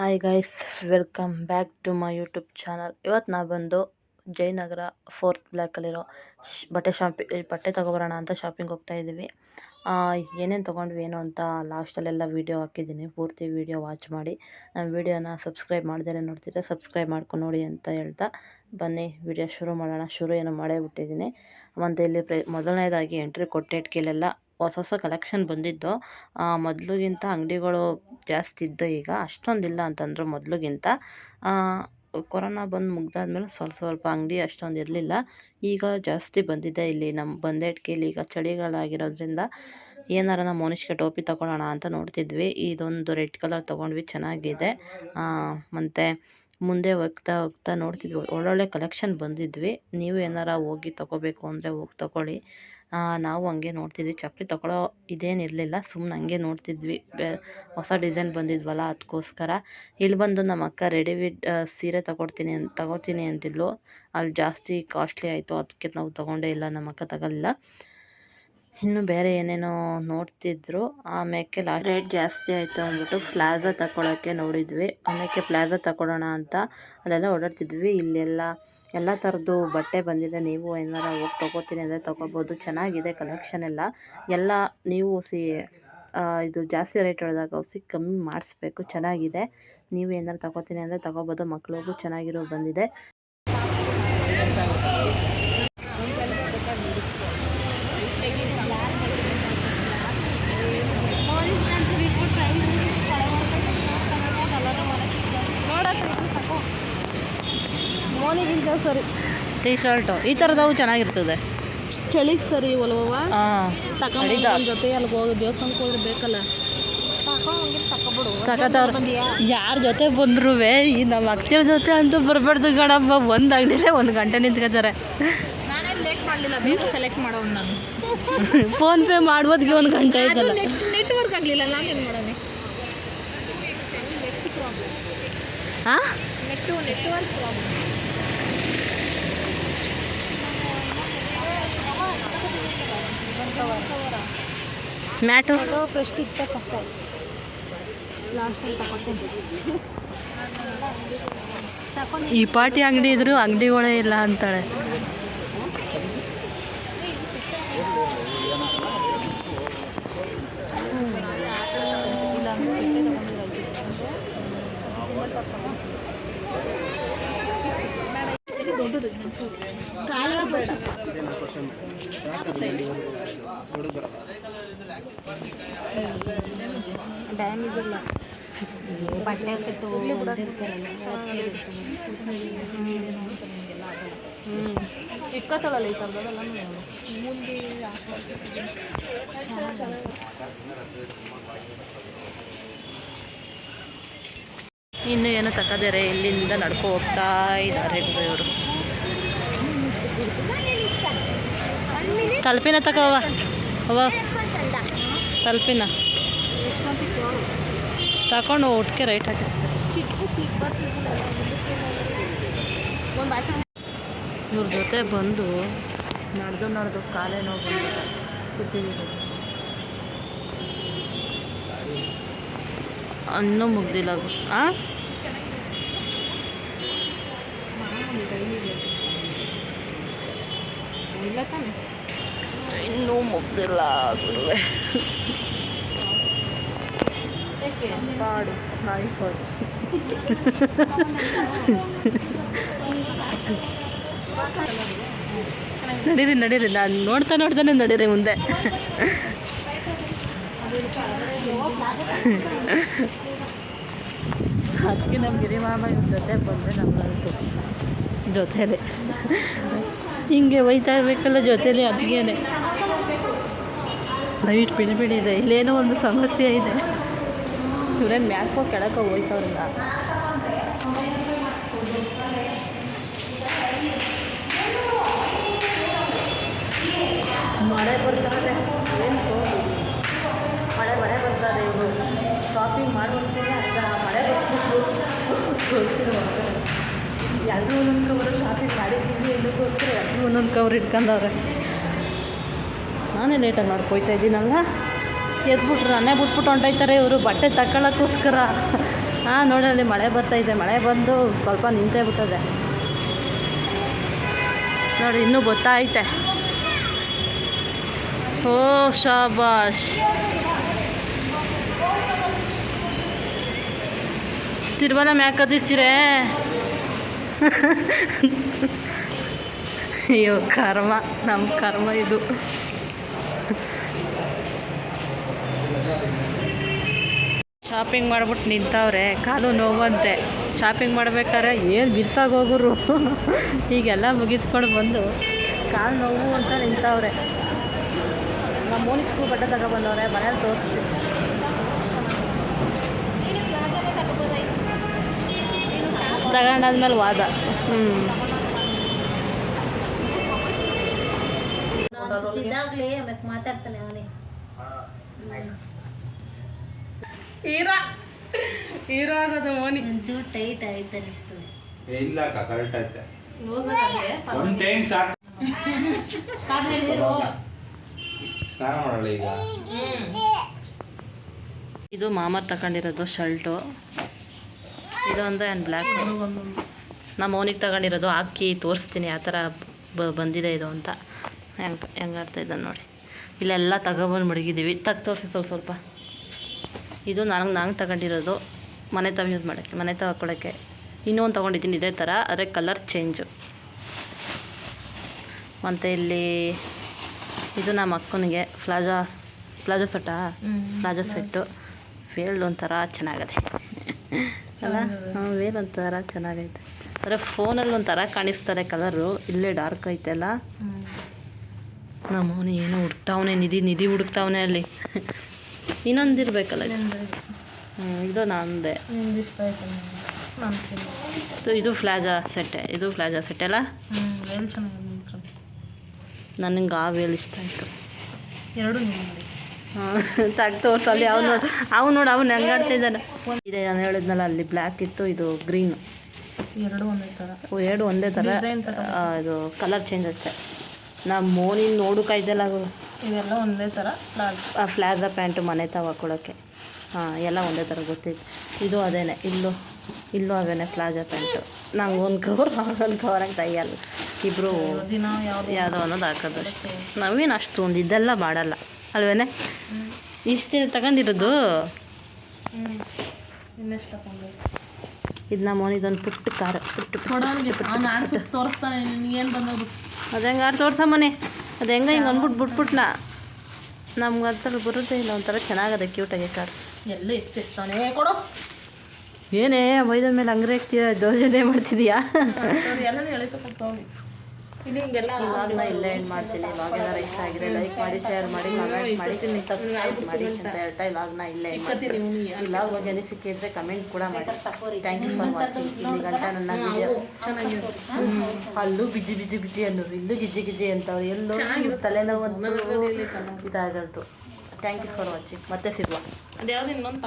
Hi guys welcome back to my YouTube channel ಇವತ್ತು ನಾ ಬಂದು ಜಯನಗರ ಫೋರ್ತ್ ಬ್ಲ್ಯಾಕಲ್ಲಿರೋ ಶ್ ಬಟ್ಟೆ ಶಾಪಿ ಬಟ್ಟೆ ತೊಗೊಬರೋಣ ಅಂತ ಶಾಪಿಂಗ್ ಹೋಗ್ತಾ ಇದ್ದೀವಿ. ಏನೇನು ತೊಗೊಂಡ್ವಿ ಏನು ಅಂತ ಲಾಸ್ಟಲ್ಲೆಲ್ಲ ವೀಡಿಯೋ ಹಾಕಿದ್ದೀನಿ. ಪೂರ್ತಿ ವೀಡಿಯೋ ವಾಚ್ ಮಾಡಿ. ನಮ್ಮ ವೀಡಿಯೋನ ಸಬ್ಸ್ಕ್ರೈಬ್ ಮಾಡ್ದೇ ನೋಡ್ತೀರಾ ಸಬ್ಸ್ಕ್ರೈಬ್ ಮಾಡ್ಕೊಂಡು ನೋಡಿ ಅಂತ ಹೇಳ್ತಾ ಬನ್ನಿ ವಿಡಿಯೋ ಶುರು ಮಾಡೋಣ. ಶುರು ಏನೋ ಮಾಡೇ ಬಿಟ್ಟಿದ್ದೀನಿ. ಮತ್ತು ಇಲ್ಲಿ ಪ್ರ, ಮೊದಲನೇದಾಗಿ ಎಂಟ್ರಿ ಕೊಟ್ಟಿಟ್ಕೆಲೆಲ್ಲ ಹೊಸ ಹೊಸ ಕಲೆಕ್ಷನ್ ಬಂದಿದ್ದು ಮೊದಲಿಗಿಂತ ಅಂಗಡಿಗಳು ಜಾಸ್ತಿ ಇದ್ದು ಈಗ ಅಷ್ಟೊಂದಿಲ್ಲ ಅಂತಂದರು ಮೊದಲಿಗಿಂತ. ಕೊರೋನಾ ಬಂದು ಮುಗ್ದಾದ್ಮೇಲೆ ಸ್ವಲ್ಪ ಸ್ವಲ್ಪ ಅಂಗಡಿ ಅಷ್ಟೊಂದು ಇರಲಿಲ್ಲ. ಈಗ ಜಾಸ್ತಿ ಬಂದಿದೆ ಇಲ್ಲಿ ನಮ್ಮ ಬಂದೇಟ್ಕೇಲಿ ಈಗ ಚಳಿಗಾಲ ಆಗಿರೋದ್ರಿಂದ ಏನಾರ ನಮ್ಮ ಟೋಪಿ ತೊಗೊಳೋಣ ಅಂತ ನೋಡ್ತಿದ್ವಿ. ಇದೊಂದು ರೆಡ್ ಕಲರ್ ತೊಗೊಂಡ್ವಿ, ಚೆನ್ನಾಗಿದೆ. ಮತ್ತು ಮುಂದೆ ಹೋಗ್ತಾ ಹೋಗ್ತಾ ನೋಡ್ತಿದ್ವಿ. ಒಳ್ಳೊಳ್ಳೆ ಕಲೆಕ್ಷನ್ ಬಂದಿದ್ವಿ. ನೀವು ಏನಾರ ಹೋಗಿ ತೊಗೋಬೇಕು ಅಂದರೆ ಹೋಗಿ ತೊಗೊಳ್ಳಿ. ನಾವು ಹಂಗೆ ನೋಡ್ತಿದ್ವಿ. ಚಪ್ಪಲಿ ತೊಗೊಳೋ ಇದೇನಿರಲಿಲ್ಲ ಸುಮ್ಮನೆ ಹಂಗೆ ನೋಡ್ತಿದ್ವಿ. ಹೊಸ ಡಿಸೈನ್ ಬಂದಿದ್ವಲ್ಲ ಅದಕ್ಕೋಸ್ಕರ ಇಲ್ಲಿ ಬಂದು ನಮ್ಮ ಅಕ್ಕ ರೆಡಿಮೇಡ್ ಸೀರೆ ತಗೊಡ್ತೀನಿ ಅಂತ ತಗೋತೀನಿ ಅಂತಿದ್ಲು. ಅಲ್ಲಿ ಜಾಸ್ತಿ ಕಾಸ್ಟ್ಲಿ ಆಯಿತು. ಅದಕ್ಕೆ ನಾವು ತೊಗೊಂಡೇ ಇಲ್ಲ. ನಮ್ಮ ಅಕ್ಕ ಇನ್ನು ಬೇರೆ ಏನೇನೋ ನೋಡ್ತಿದ್ರು ಆಮೇಲೆ ಲಾ ರೇಟ್ ಜಾಸ್ತಿ ಆಯಿತು ಅಂದ್ಬಿಟ್ಟು ಪ್ಲಾಜಾ ತಗೊಳ್ಳೋಕ್ಕೆ ನೋಡಿದ್ವಿ. ಆಮೇಲೆ ಪ್ಲಾಜಾ ತಗೊಳ್ಳೋಣ ಅಂತ ಅಲ್ಲೆಲ್ಲ ಓಡಾಡ್ತಿದ್ವಿ. ಇಲ್ಲೆಲ್ಲ ಎಲ್ಲ ಥರದ್ದು ಬಟ್ಟೆ ಬಂದಿದೆ. ನೀವು ಏನಾರ ಹೋಗಿ ತೊಗೋತೀನಿ ಅಂದರೆ ತೊಗೋಬೋದು. ಚೆನ್ನಾಗಿದೆ ಕಲೆಕ್ಷನ್ ಎಲ್ಲ. ಎಲ್ಲ ನೀವು ಸಿ ಇದು ಜಾಸ್ತಿ ರೇಟ್ ಹೇಳಿದಾಗ ಸಿ ಕಮ್ಮಿ ಮಾಡಿಸ್ಬೇಕು. ಚೆನ್ನಾಗಿದೆ. ನೀವು ಏನಾರು ತಗೋತೀನಿ ಅಂದರೆ ತೊಗೋಬೋದು. ಮಕ್ಳಿಗೂ ಚೆನ್ನಾಗಿರೋ ಬಂದಿದೆ. ಸರಿ. ಟೀ ಶರ್ಟು ಈ ಥರದವು ಚೆನ್ನಾಗಿರ್ತದೆ. ಚಳಿಗೆ ಸರಿ ಒಲವವ? ಹಾಂ ತಗೊಂಡು Adidas. ಜೊತೆ ಅಲ್ಲಿ ಹೋಗಿ ದೇವಸ್ಥಾನಕ್ಕೆ ಹೋದ್ರೆ ಬೇಕಲ್ಲ? ತಗೋತವ್ರು ಯಾರ ಜೊತೆ ಬಂದ್ರು ಈ ನಮ್ಮ ಅತ್ತಿರ ಜೊತೆ ಅಂತೂ ಬರಬಾರ್ದು ಕಣಪ್ಪ. ಒಂದು ಅಂಗಡಿಲೇ ಒಂದು ಗಂಟೆ ನಿಂತ್ಕೋತಾರೆ. ನಾನೇ ಲೇಟ್ ಮಾಡಲಿಲ್ಲ ಬೇಗ ಸೆಲೆಕ್ಟ್ ಮಾಡೋಣ ನಾನು. ಫೋನ್ಪೇ ಮಾಡೋದಕ್ಕೆ ಒಂದು ಗಂಟೆ ಆಯ್ತಲ್ಲ. ನೆಟ್ವರ್ಕ್ ಆಗಲಿಲ್ಲ ನಾನು ಏನು ಮಾಡೋಣ ಹಾಂ ನೆಟ್ಟು ನೆಟ್ವರ್ಕ್ ಪ್ರಾಬ್ಲಮ್ ಮ್ಯಾಟು? ಟೈಮ್ ತಗೊತೀನಿ ಈ ಪಾಟಿ ಅಂಗಡಿ ಇದ್ರು ಅಂಗಡಿಗಳೇ ಇಲ್ಲ ಅಂತಾಳೆ. ಡ್ಯಾಮೇಜ್ ಇಲ್ಲ ಇನ್ನು ಏನು ತಕ್ಕದರೆ ಇಲ್ಲಿಂದ ನಡ್ಕೊ ಹೋಗ್ತಾ ಇದ್ದಾರೆ ಇವರು ತಲುಪಿನ ತಕವ ಅವ ತಲುಪಿನ. ತಗೊಂಡು ಒಟ್ಟಿಗೆ ರೈಟ್ ಹಾಕಿ. ಇವ್ರ ಜೊತೆ ಬಂದು ನಡೆದು ನಡೆದು ಕಾಲೇ ನೋವು ಕೂತಿದ್ದೀವಿ ಅನ್ನೂ ಮುಗ್ದಿಲ್ಲ ಆ? ಇಲ್ಲ ತಾನೆ. ಇನ್ನೂ ಮುಗ್ದಿಲ್ಲ ಗುರುವೆ ಪಾಡು ನಡೀರಿ ನಡೀರಿ. ನಾನು ನೋಡ್ತಾ ನೋಡ್ತಾನೆ ನಡೀರಿ ಮುಂದೆ. ಅದಕ್ಕೆ ನಮ್ಮ ಗಿರಿ ಮಾಮ ಇವ್ರ ಜೊತೆ ಬಂದರೆ ನಮ್ಮದು ಜೊತೆಲೆ ಹಿಂಗೆ ಒಯ್ತಾ ಇರಬೇಕಲ್ಲ ಜೊತೆಲಿ ಅದಕ್ಕೇನೆ ಲೈಟ್ ಬಿಡಿ ಬಿಡಿ ಇದೆ. ಇಲ್ಲೇನೋ ಒಂದು ಸಮಸ್ಯೆ ಇದೆ. ಇವ್ರೇನು ಮ್ಯಾಕೋ ಕೆಳಕ್ಕೆ ಹೋಯ್ತವ್ರಲ್ಲ. ಮಳೆ ಬರ್ತಾರೆ ಏನು ಸೋಲು. ಮಳೆ ಮಳೆ ಬರ್ತಾರೆ ಇವರು. ಶಾಪಿಂಗ್ ಮಾಡುವಂತೆಯೇ ಅಂತ ಮಳೆ ಬರ್ತಿದ್ರು ಎಲ್ಲರೂ ಒಂದೊಂದು ಕವರು ಶಾಪಿಂಗ್ ಮಾಡಿದ್ದೀವಿ ಅನ್ನೋಕ್ಕೋಸ್ಕರ ಎಲ್ಲರೂ ಒಂದೊಂದು ಕವರ್ ಇಟ್ಕೊಂಡವ್ರೆ. ನಾನೇ ಲೇಟಾಗಿ ಮಾಡ್ಕೊಯ್ತಾ ಇದ್ದೀನಲ್ಲ? ಎದ್ಬಿಟ್ರು ನಾನೇ ಬಿಟ್ಬಿಟ್ಟು ಹೊಂಟೋಯ್ತಾರೆ ಇವರು. ಬಟ್ಟೆ ತಗೊಳ್ಳೋಕ್ಕೋಸ್ಕರ ಹಾಂ ನೋಡಲ್ಲಿ ಮಳೆ ಬರ್ತಾಯಿದೆ ಮಳೆ ಬಂದು ಸ್ವಲ್ಪ ನಿಂತೇ ಬಿಟ್ಟದೆ. ನೋಡಿ, ಇನ್ನೂ ಗೊತ್ತಾಯ್ತೆ. ಓ, ಶಾಬಾಷ್. ತಿರುಮಲ ಮ್ಯಾಕದಿಸಿರೇ ಅಯ್ಯೋ, ಕರ್ಮ. ನಮ್ಮ ಕರ್ಮ ಇದು. ಶಾಪಿಂಗ್ ಮಾಡ್ಬಿಟ್ಟು ನಿಂತವ್ರೆ ಕಾಲು ನೋವಂತೆ. ಶಾಪಿಂಗ್ ಮಾಡ್ಬೇಕಾದ್ರೆ ಏನು ಬಿರ್ಸಾಗಿ ಹೋಗೋರು? ಹೀಗೆಲ್ಲ ಮುಗಿಸ್ಕೊಂಡು ಬಂದು ಕಾಲು ನೋವು ಅಂತ ನಿಂತವ್ರೆ. ನಮ್ಮ ಸ್ಕೂಲ್ ಬಟ್ಟೆ ತಗೊಬಂದವ್ರೆ ಮನೇಲಿ ತೋರಿಸ್ತೀವಿ ತಗೊಂಡಾದ್ಮೇಲೆ ವಾದ. ಹ್ಞೂ ಸಿದ್ದಾಗ್ಲಿ ಮತ್ತೆ ಮಾತಾಡ್ತಾನೆ ಅವನೇ. ಹೀರಾ. ಹೀರೋ ಅನ್ನೋದು ಮೋನಿ. ಒಂಚೂರು ಟೈಟ್ ಆಯ್ತು ಅನಿಸ್ತದೆ ಏ, ಇಲ್ಲ ಅಕ್ಕ ಕರೆಕ್ಟ್ ಐತೆ ಒಂದ್ ಟೈಮ್ ಸಾಕು. ಸ್ನಾನ ಮಾಡಲ್ಲ ಈಗ? ಇದು ಮಾಮ ತಗೊಂಡಿರೋದು ಶರ್ಟು. ಇದೊಂದು ಆ್ಯಂಡ್ ಬ್ಲ್ಯಾಕ್ ನಮ್ಮ ಓನಿಗೆ ತಗೊಂಡಿರೋದು ಹಾಕಿ ತೋರಿಸ್ತೀನಿ ಆ ಥರ ಬ ಬಂದಿದೆ ಇದು ಅಂತ. ಹೆಂಗೆ ಹೆಂಗೆ ಆಡ್ತಾ ಇದ್ದಾನೆ ನೋಡಿ. ಇಲ್ಲೆಲ್ಲ ತಗೊಬಂದು ಮಡಗಿದ್ದೀವಿ. ತಗ್ ತೋರಿಸಿ ಸ್ವಲ್ಪ ಸ್ವಲ್ಪ. ಇದು ನನಗೆ ನಾನು ತಗೊಂಡಿರೋದು ಮನೆ ತಾವು ಯೂಸ್ ಮಾಡೋಕ್ಕೆ ಮನೆ ತಾವು ಇನ್ನೂ ಒಂದು ತೊಗೊಂಡಿದ್ದೀನಿ ಇದೇ ಥರ ಆದರೆ ಕಲರ್ ಚೇಂಜು ಮತ್ತು ಇಲ್ಲಿ ಇದು ನಮ್ಮ ಅಕ್ಕನಿಗೆ ಫ್ಲಾಜಾ ಪ್ಲಾಜಾ ಸೆಟ್ಟಾ ಪ್ಲಾಜಾ ಸೆಟ್ಟು ವೇಲ್ ಒಂಥರ ಚೆನ್ನಾಗಿದೆ. ಅಲ್ಲ? ಹಾಂ ವೇಲ್ ಒಂಥರ ಚೆನ್ನಾಗೈತೆ. ಅಂದರೆ ಫೋನಲ್ಲಿ ಒಂಥರ ಕಾಣಿಸ್ತಾರೆ ಕಲರು ಇಲ್ಲೇ ಡಾರ್ಕ್ ಐತೆಲ್ಲ ನಮ್ಮ ಅವನು ಏನು ಹುಡ್ಕ್ತಾವನೆ ನಿಧಿ ನಿಧಿ ಹುಡುಕ್ತಾವನೆ ಅಲ್ಲಿ. ಇನ್ನೊಂದು ಇರಬೇಕಲ್ಲ ಹ್ಞೂ ಇದು ನಂದೆ. ಇದು- ಫ್ಲಾಜಾ ಸೆಟ್ಟೆ ಇದು ಫ್ಲಾಜಾ ಸೆಟ್ ಅಲ್ಲ? ನನಗೆ ಆ ವೇಲ್ ಇಷ್ಟ ಆಯಿತು. ಎರಡು ತಗ್ ಮಾಡಿ. ಅಲ್ಲಿ ಅವ್ನು ನೋಡಿ ಅವ್ನು ನೋಡಿ ಅವ್ನು ಹೆಂಗೆ ಆಡ್ತಾ ಇದ್ದಾನೆ ಇದೆ ನಾನು ಹೇಳಿದ್ನಲ್ಲ ಅಲ್ಲಿ ಬ್ಲ್ಯಾಕ್ ಇತ್ತು ಇದು ಗ್ರೀನು ಎರಡು ಒಂದೇ ಥರ ಎರಡು ಒಂದೇ ಥರ ತರ. ಇದು ಕಲರ್ ಚೇಂಜ್ ಅಷ್ಟೇ. ನಮ್ಮ ಮೋನಿನ ನೋಡು ಕಾಯ್ದಲ್ಲ ಇವೆಲ್ಲ ಒಂದೇ ಥರ ಆ ಫ್ಲಾಜಾ ಪ್ಯಾಂಟು ಮನೆ ತಾವು ಹಾಕ್ಕೊಳಕ್ಕೆ ಹಾಂ ಎಲ್ಲ ಒಂದೇ ಥರ ಗೊತ್ತಿತ್ತು ಇದು ಅದೇನೆ ಇಲ್ಲೂ ಇಲ್ಲೂ ಅದೇನೆ ಪ್ಲಾಜಾ ಪ್ಯಾಂಟು ನಂಗೆ ಒಂದು ಕವರ್ ಒಂದು ಕವರ್ ಅಂತ ಅಯ್ಯಲ್ಲ ಇಬ್ಬರು ಯಾವುದು ಯಾವುದೋ ಅನ್ನೋದು ಹಾಕೋದು ಅಷ್ಟೇ. ನಾವೇನು ಒಂದು ಇದೆಲ್ಲ ಮಾಡಲ್ಲ ಅಲ್ವೇನೆ? ಇಷ್ಟೇ ತಗೊಂಡಿರೋದು? ಇದು ನಮ್ಮ ಇದೊಂದು ಪುಟ್ಟ ಕಾರು ಪುಟ್ಟ ತೋರಿಸ್ತಾನೆ ನಿನಗೇನು ಬಂದೋದು? ಅದು ಹೆಂಗೆ ಆಡ್ ತೋರ್ಸಮ್ಮನೆ ಅದು ಹೆಂಗೆ ಹಿಂಗೆ ಅಂದ್ಬಿಟ್ಟು ಬಿಟ್ಬಿಟ್ನ. ನಮ್ಗೆ ಅದ್ರ ಬರುತ್ತೆ ಇಲ್ಲ ಒಂಥರ ಚೆನ್ನಾಗದೆ ಕ್ಯೂಟಾಗಿ ಕಾರ್. ಎಲ್ಲ ಇಷ್ಟಿಸ್ತಾನೆ ಕೊಡು. ಏನೇ ಮೈದ ಮೇಲೆ ಅಂಗ್ರೆ ಹಾಕ್ತೀಯ ದೋಜನೆ ಮಾಡ್ತಿದ್ಯಾ? ಅವ್ರು ಎಲ್ಲ ಎಳಿತ ಕೊಡ್ತಾವೆ ಇಲ್ಲಿ ಹಿಂಗೆಲ್ಲ ಇವಾಗನ ಇಲ್ಲೇ ಏನು ಮಾಡ್ತೀನಿ? ಇವಾಗ ರೈಸ್ ಇಷ್ಟ ಆಗಿದೆ ಲೈಕ್ ಮಾಡಿ ಶೇರ್ ಮಾಡಿ ಕಮೆಂಟ್ ಮಾಡಿ. ಸಬ್ಸ್ಕ್ರೈಬ್ ಮಾಡಿ ಅಂತ ಹೇಳ್ತಾ ಇವಾಗನ ಇಲ್ಲೇ end ಮಾಡ್ತೀನಿ. ಇವನಿಗೆ ಲಾಗ್ ಬಗ್ಗೆ ಅನಿಸಿಕೆ ಇದ್ರೆ ಕಮೆಂಟ್ ಕೂಡ ಮಾಡಿ. ಥ್ಯಾಂಕ್ ಯು ಫಾರ್ ವಾಚಿಂಗ್ ಇಲ್ಲಿ ಗಂಟ ನನ್ನ ವಿಡಿಯೋ ಅಲ್ಲೂ ಬಿಜಿ ಬಿಜಿ ಬಿಜಿ ಅನ್ನೋರು ಇಲ್ಲೂ ಗಿಜಿ ಗಿಜಿ ಅಂತವ್ರು. ಎಲ್ಲೋ ತಲೆನೋವು ಅಂತ ಇದಾಗಲ್ತು ಥ್ಯಾಂಕ್ ಯು ಫಾರ್ ವಾಚಿಂಗ್ ಮತ್ತೆ ಸಿಗುವ. ಅದ್ಯಾವ್ದು ಇನ್ನೊಂದು